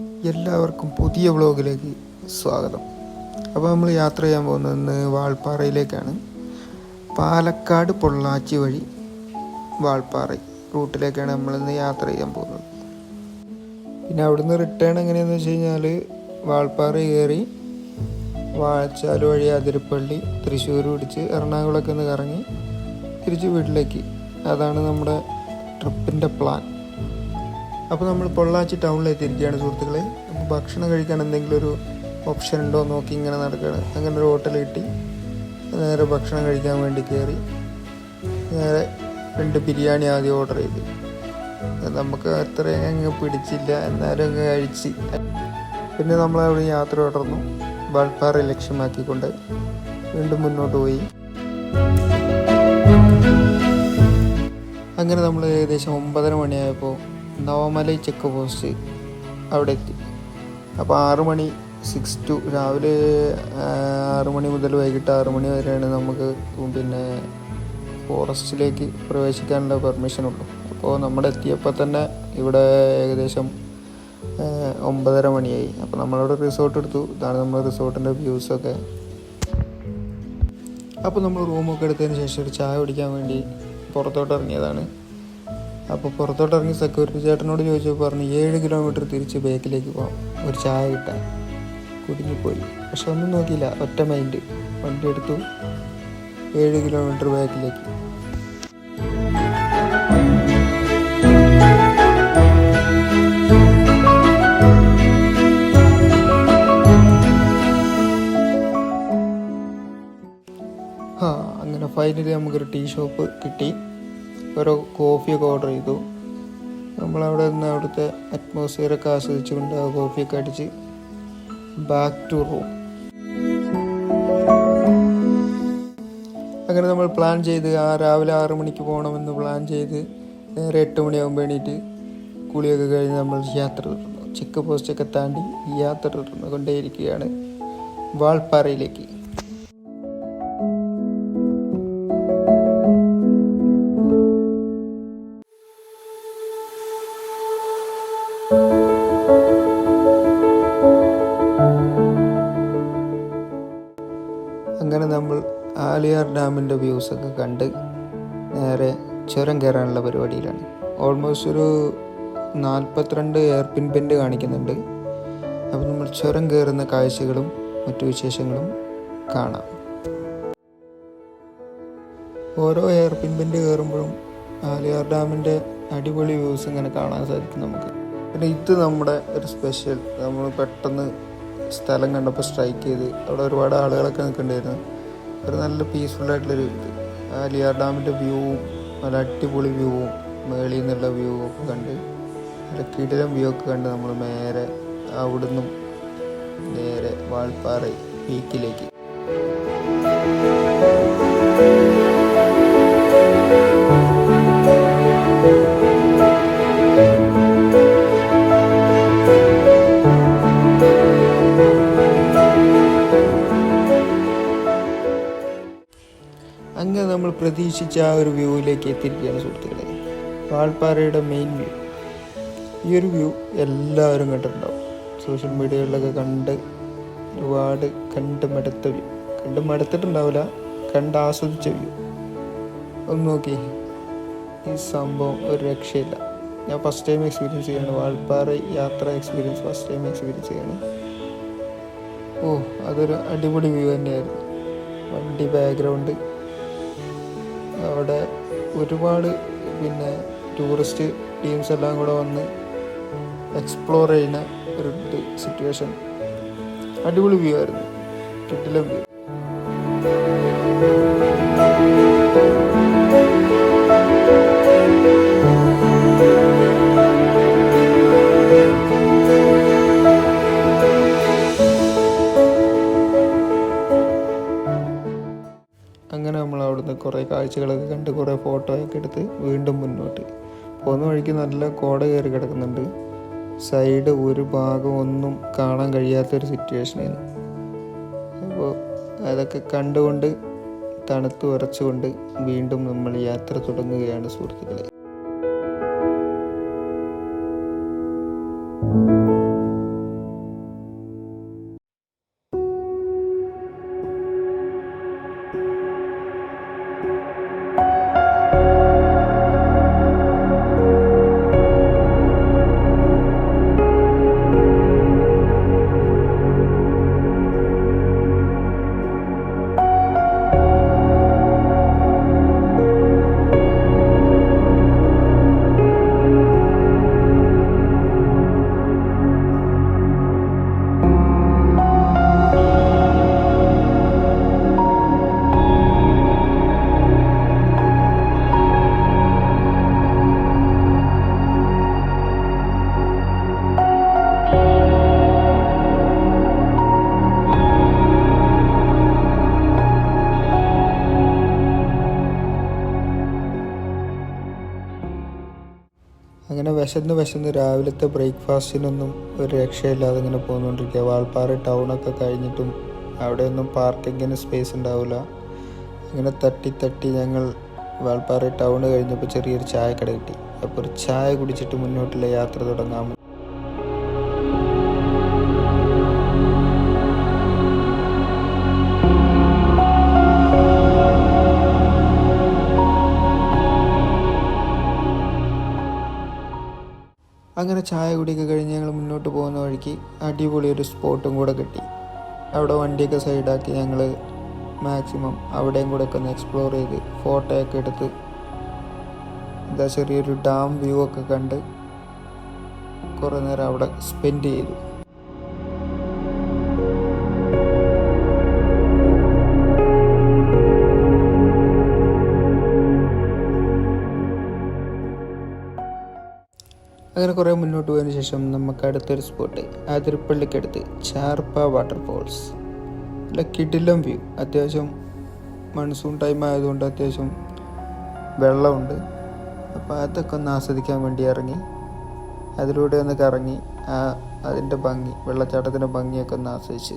എല്ലാവർക്കും പുതിയ വ്ളോഗിലേക്ക് സ്വാഗതം. അപ്പോൾ നമ്മൾ യാത്ര ചെയ്യാൻ പോകുന്നത് വാൾപ്പാറയിലേക്കാണ്. പാലക്കാട് പൊള്ളാച്ചി വഴി വാൾപ്പാറ റൂട്ടിലേക്കാണ് നമ്മളിന്ന് യാത്ര ചെയ്യാൻ പോകുന്നത്. പിന്നെ അവിടുന്ന് റിട്ടേൺ എങ്ങനെയാണെന്ന് വെച്ച് കഴിഞ്ഞാൽ വാൾപ്പാറ കയറി വാഴച്ചാൽ വഴി അതിരപ്പള്ളി തൃശ്ശൂർ പിടിച്ച് എറണാകുളമൊക്കെ ഒന്ന് കറങ്ങി തിരിച്ച് വീട്ടിലേക്ക്. അതാണ് നമ്മുടെ ട്രിപ്പിന്റെ പ്ലാൻ അപ്പോൾ നമ്മൾ പൊള്ളാച്ചി ടൗണിൽ എത്തിയിരിക്കുകയാണ് സുഹൃത്തുക്കളെ. ഭക്ഷണം കഴിക്കാൻ എന്തെങ്കിലും ഒരു ഓപ്ഷൻ ഉണ്ടോ നോക്കി ഇങ്ങനെ നടക്കുകയാണ്. അങ്ങനെ ഒരു ഹോട്ടൽ കിട്ടി. നേരെ ഭക്ഷണം കഴിക്കാൻ വേണ്ടി കയറി നേരെ രണ്ട് ബിരിയാണി ആദ്യം ഓർഡർ ചെയ്തു. നമുക്ക് അത്ര അങ്ങ് പിടിച്ചില്ല. എന്നാലും അങ്ങ് കഴിച്ച്. പിന്നെ നമ്മൾ അവിടെ യാത്ര തുടർന്നു. വാൾപ്പാറ ലക്ഷ്യമാക്കിക്കൊണ്ട് വീണ്ടും മുന്നോട്ട് പോയി. അങ്ങനെ നമ്മൾ ഏകദേശം ഒമ്പതര മണിയായപ്പോൾ നവമലൈ ചെക്ക് പോസ്റ്റ് അവിടെ എത്തി. അപ്പോൾ ആറു മണി സിക്സ് ടു രാവിലെ ആറു മണി മുതൽ വൈകിട്ട് ആറു മണി വരെയാണ് നമുക്ക് പിന്നെ ഫോറസ്റ്റിലേക്ക് പ്രവേശിക്കാനുള്ള പെർമിഷൻ ഉള്ളൂ. അപ്പോൾ നമ്മൾ എത്തിയപ്പോൾ തന്നെ ഇവിടെ ഏകദേശം ഒമ്പതര മണിയായി. അപ്പോൾ നമ്മളവിടെ റിസോർട്ട് എടുത്തു. ഇതാണ് നമ്മൾ റിസോർട്ടിന്റെ വ്യൂസൊക്കെ അപ്പോൾ നമ്മൾ റൂമൊക്കെ എടുത്തതിന് ശേഷം ഒരു ചായ കുടിക്കാൻ വേണ്ടി പുറത്തോട്ട് ഇറങ്ങിയതാണ്. അപ്പോൾ പുറത്തോട്ട് ഇറങ്ങി സെക്യൂരിറ്റി ചേട്ടനോട് ചോദിച്ചപ്പോൾ പറഞ്ഞു ഏഴ് കിലോമീറ്റർ തിരിച്ച് ബേക്കിലേക്ക് പോകാം ഒരു ചായ കിട്ടാൻ. കുടുങ്ങിപ്പോയി. പക്ഷെ ഒന്നും നോക്കിയില്ല. ഒറ്റ മൈൻഡ് വണ്ടി എടുത്തു. ഏഴ് കിലോമീറ്റർ ബാക്കിലേക്ക് ഫൈനലി നമുക്കൊരു ടീ ഷോപ്പ് കിട്ടി. ഓരോ കോഫിയൊക്കെ ഓർഡർ ചെയ്തു. നമ്മളവിടെ നിന്ന് അവിടുത്തെ അറ്റ്മോസ്ഫിയറൊക്കെ ആസ്വദിച്ചുകൊണ്ട് ആ കോഫിയൊക്കെ അടിച്ച് ബാക്ക് ടു റൂം അങ്ങനെ നമ്മൾ പ്ലാൻ ചെയ്ത് ആ രാവിലെ ആറ് മണിക്ക് പോകണമെന്ന് പ്ലാൻ ചെയ്ത് നേരെ എട്ട് മണിയാകുമ്പോൾ എണീറ്റ് കുളിയൊക്കെ കഴിഞ്ഞ് നമ്മൾ യാത്ര തുടർന്നു. ചെക്ക് പോസ്റ്റൊക്കെ താണ്ടി യാത്ര തുടർന്നു കൊണ്ടേയിരിക്കുകയാണ് വാൾപ്പാറയിലേക്ക്. ആലിയാർ ഡാമിന്റെ വ്യൂസൊക്കെ കണ്ട് നേരെ ചുരം കയറാനുള്ള പരിപാടിയിലാണ്. ഓൾമോസ്റ്റ് ഒരു നാൽപ്പത്തിരണ്ട് എയർപിൻ പെന്റ് കാണിക്കുന്നുണ്ട്. അപ്പോൾ നമ്മൾ ചുരം കയറുന്ന കാഴ്ചകളും മറ്റു വിശേഷങ്ങളും കാണാം. ഓരോ എയർപിൻ പെന്റ് കയറുമ്പോഴും ആലിയാർ ഡാമിന്റെ അടിപൊളി വ്യൂസ് ഇങ്ങനെ കാണാൻ സാധിക്കും നമുക്ക്. പിന്നെ ഇത് നമ്മുടെ ഒരു സ്പെഷ്യൽ നമ്മൾ പെട്ടെന്ന് സ്ഥലം കണ്ടപ്പോൾ സ്ട്രൈക്ക് ചെയ്ത് അവിടെ ഒരുപാട് ആളുകളൊക്കെ നിൽക്കേണ്ടിയിരുന്നു ഒരു നല്ല പീസ്ഫുൾ ആയിട്ടുള്ളൊരു ഇത്. ലിയർ ഡാമിന്റെ വ്യൂവും നല്ല അടിപൊളി വ്യൂവും മേളിൽ നിന്നുള്ള വ്യൂ ഒക്കെ കണ്ട് നല്ല കിടിലം വ്യൂ ഒക്കെ കണ്ട് നമ്മൾ നേരെ അവിടുന്നും നേരെ വാൾപ്പാറ പീക്കിലേക്ക് പ്രതീക്ഷിച്ച ആ ഒരു വ്യൂവിലേക്ക് എത്തിയിരിക്കുകയാണ് സുഹൃത്തുക്കളെ. വാൾപ്പാറയുടെ മെയിൻ വ്യൂ ഈ ഒരു വ്യൂ എല്ലാവരും കണ്ടിട്ടുണ്ടാവും. സോഷ്യൽ മീഡിയകളിലൊക്കെ കണ്ട് ഒരുപാട് കണ്ട് മടുത്ത വ്യൂ കണ്ട് മടുത്തിട്ടുണ്ടാവില്ല കണ്ട് ആസ്വദിച്ച വ്യൂ ഒന്ന് നോക്കി. ഈ സംഭവം ഒരു രക്ഷയില്ല. ഞാൻ ഫസ്റ്റ് ടൈം എക്സ്പീരിയൻസ് ചെയ്യാണ് വാൾപ്പാറ യാത്ര എക്സ്പീരിയൻസ് ഫസ്റ്റ് ടൈം എക്സ്പീരിയൻസ് ചെയ്യാണ് ഓ അതൊരു അടിപൊളി വ്യൂ തന്നെയായിരുന്നു. വണ്ടി ബാക്ക്ഗ്രൗണ്ട് അവിടെ ഒരുപാട് പിന്നെ ടൂറിസ്റ്റ് ടീംസ് എല്ലാം കൂടെ വന്ന് എക്സ്പ്ലോർ ചെയ്യുന്ന ഒരു സിറ്റുവേഷൻ അടിപൊളി വ്യൂ ആയിരുന്നു. കിട്ടില്ല വ്യൂ കുറേ കാഴ്ചകളൊക്കെ കണ്ട് കുറേ ഫോട്ടോയൊക്കെ എടുത്ത് വീണ്ടും മുന്നോട്ട്. പോകുന്ന വഴിക്ക് നല്ല കോട കയറി കിടക്കുന്നുണ്ട്. സൈഡ് ഒരു ഭാഗം ഒന്നും കാണാൻ കഴിയാത്തൊരു സിറ്റുവേഷനായിരുന്നു അപ്പോൾ അതൊക്കെ കണ്ടുകൊണ്ട് തണുത്ത് ഉറച്ചുകൊണ്ട് വീണ്ടും നമ്മൾ യാത്ര തുടങ്ങുകയാണ് സുഹൃത്തുക്കളെ. വിശന്ന് വിശന്ന് രാവിലത്തെ ബ്രേക്ക്ഫാസ്റ്റിനൊന്നും ഒരു രക്ഷയില്ലാതെ ഇങ്ങനെ പോന്നുകൊണ്ടിരിക്കുക വാൾപ്പാറ ടൗണൊക്കെ കഴിഞ്ഞിട്ടും അവിടെയൊന്നും പാർക്കിങ്ങിന് സ്പേസ് ഉണ്ടാവില്ല അങ്ങനെ തട്ടി തട്ടി ഞങ്ങൾ വാൾപ്പാറ ടൗൺ കഴിഞ്ഞപ്പോൾ ചെറിയൊരു ചായക്കട കിട്ടി. അപ്പോൾ ഒരു ചായ കുടിച്ചിട്ട് മുന്നോട്ടുള്ള യാത്ര തുടങ്ങാം. ചായ കുടിയൊക്കെ കഴിഞ്ഞ് ഞങ്ങൾ മുന്നോട്ട് പോകുന്ന വഴിക്ക് അടിപൊളി ഒരു സ്പോട്ടും കൂടെ കിട്ടി. അവിടെ വണ്ടിയൊക്കെ സൈഡാക്കി ഞങ്ങൾ മാക്സിമം അവിടെയും കൂടെ ഒക്കെ ഒന്ന് എക്സ്പ്ലോർ ചെയ്ത് ഫോട്ടോയൊക്കെ എടുത്ത് എന്താ ചെറിയൊരു ഡാം വ്യൂ ഒക്കെ കണ്ട് കുറേ നേരം അവിടെ സ്പെൻഡ് ചെയ്തു. അങ്ങനെ കുറേ മുന്നോട്ട് പോയതിനു ശേഷം നമുക്ക് അടുത്തൊരു സ്പോട്ട് അതിരപ്പള്ളിക്കടുത്ത് ചാർപ്പ വാട്ടർഫോൾസ് നല്ല കിടിലം വ്യൂ അത്യാവശ്യം മൺസൂൺ ടൈം ആയതുകൊണ്ട് അത്യാവശ്യം വെള്ളമുണ്ട്. അപ്പോൾ അതൊക്കെ ഒന്ന് ആസ്വദിക്കാൻ വേണ്ടി ഇറങ്ങി. അതിലൂടെ ഒന്ന് കറങ്ങി ആ അതിന്റെ ഭംഗി വെള്ളച്ചാട്ടത്തിന്റെ ഭംഗിയൊക്കെ ഒന്ന് ആസ്വദിച്ച്.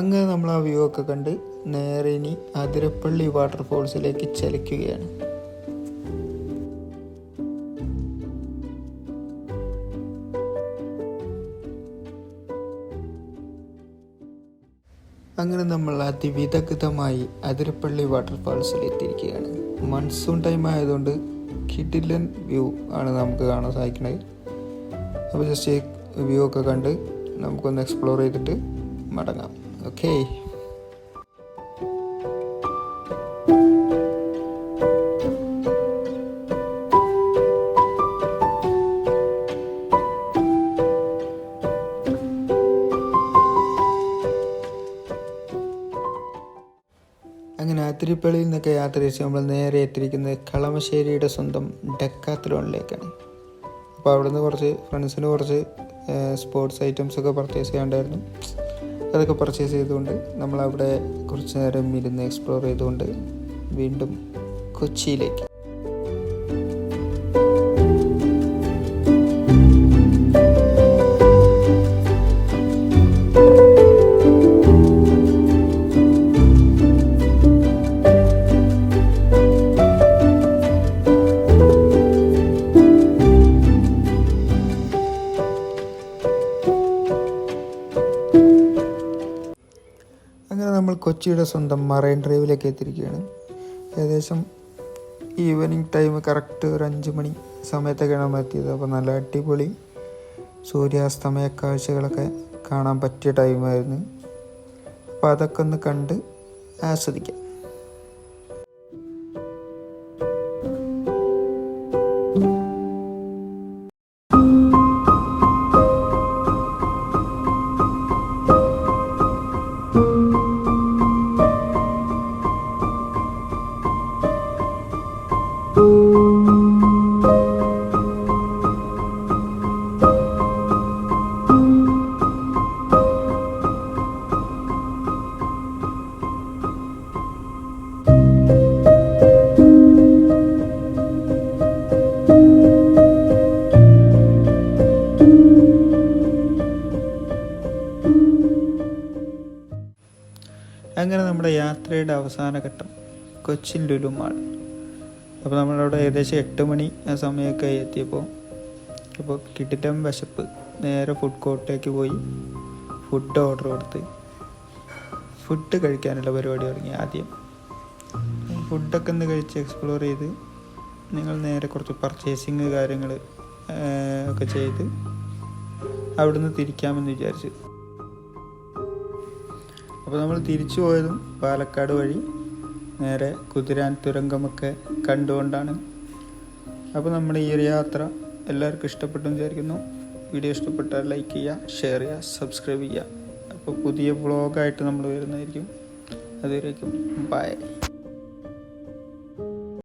അങ്ങനെ നമ്മൾ ആ വ്യൂ ഒക്കെ കണ്ട് നേരെ ഇനി അതിരപ്പള്ളി വാട്ടർഫോൾസിലേക്ക് ചലിക്കുകയാണ്. അങ്ങനെ നമ്മൾ അതിവിദഗ്ധമായി അതിരപ്പള്ളി വാട്ടർഫാൾസിൽ എത്തിയിരിക്കുകയാണ് മൺസൂൺ ടൈം ആയതുകൊണ്ട് കിഡിലൻ വ്യൂ ആണ് നമുക്ക് കാണാൻ സാധിക്കുന്നത്. അപ്പോൾ ജസ്റ്റ് വ്യൂ ഒക്കെ കണ്ട് നമുക്കൊന്ന് എക്സ്പ്ലോർ ചെയ്തിട്ട് മടങ്ങാം. ഓക്കേ. അങ്ങനെ അതിരിപ്പള്ളിയിൽ നിന്നൊക്കെ യാത്ര ചെയ്ത് നമ്മൾ നേരെ എത്തിയിരിക്കുന്നത് കളമശ്ശേരിയുടെ സ്വന്തം ഡെക്കാത്തലോണിലേക്കാണ്. അപ്പോൾ അവിടുന്ന് കുറച്ച് ഫ്രണ്ട്സിന് കുറച്ച് സ്പോർട്സ് ഐറ്റംസ് ഒക്കെ പർച്ചേസ് ചെയ്യാണ്ടായിരുന്നു അതൊക്കെ പർച്ചേസ് ചെയ്തുകൊണ്ട് നമ്മളവിടെ കുറച്ച് നേരം ഇരുന്ന് എക്സ്പ്ലോർ ചെയ്തുകൊണ്ട് വീണ്ടും കൊച്ചിയിലേക്ക്. കൊച്ചിയുടെ സ്വന്തം മറൈൻ ഡ്രൈവിലേക്ക് എത്തിയിരിക്കുകയാണ്. ഏകദേശം ഈവനിങ് ടൈം കറക്റ്റ് ഒരു അഞ്ച് മണി സമയത്തൊക്കെയാണ് നമ്മൾ എത്തിയത്. അപ്പോൾ നല്ല അടിപൊളി സൂര്യാസ്തമയ കാഴ്ചകളൊക്കെ കാണാൻ പറ്റിയ ടൈമായിരുന്നു. അപ്പോൾ അതൊക്കെ ഒന്ന് കണ്ട് ആസ്വദിക്കാം. അങ്ങനെ നമ്മുടെ യാത്രയുടെ അവസാന ഘട്ടം കൊച്ചിൻ ലുലുമാൾ. അപ്പോൾ നമ്മളവിടെ ഏകദേശം എട്ട് മണി ആ സമയമൊക്കെ എത്തിയപ്പോൾ അപ്പോൾ കിട്ടിട്ടം വിശപ്പ് നേരെ ഫുഡ് കോർട്ടിലേക്ക് പോയി ഫുഡ് ഓർഡർ കൊടുത്ത്. ഫുഡ് കഴിക്കാനുള്ള പരിപാടി തുടങ്ങി ആദ്യം. ഫുഡൊക്കെ ഒന്ന് കഴിച്ച് എക്സ്പ്ലോർ ചെയ്ത് നിങ്ങൾ നേരെ കുറച്ച് പർച്ചേസിങ് കാര്യങ്ങൾ ഒക്കെ ചെയ്ത് അവിടുന്ന് തിരിക്കാമെന്ന് വിചാരിച്ചു. അപ്പോൾ നമ്മൾ തിരിച്ചു പോയതും പാലക്കാട് വഴി നേരെ കുതിരാൻ തുരങ്കമൊക്കെ കണ്ടുകൊണ്ടാണ്. അപ്പോൾ നമ്മുടെ ഈ ഒരു യാത്ര എല്ലാവർക്കും ഇഷ്ടപ്പെട്ടു വിചാരിക്കുന്നു. വീഡിയോ ഇഷ്ടപ്പെട്ടാൽ ലൈക്ക് ചെയ്യുക ഷെയർ ചെയ്യുക സബ്സ്ക്രൈബ് ചെയ്യുക. അപ്പോൾ പുതിയ വ്ളോഗായിട്ട് നമ്മൾ വരുന്നതായിരിക്കും. അതുവരേക്കും ബൈ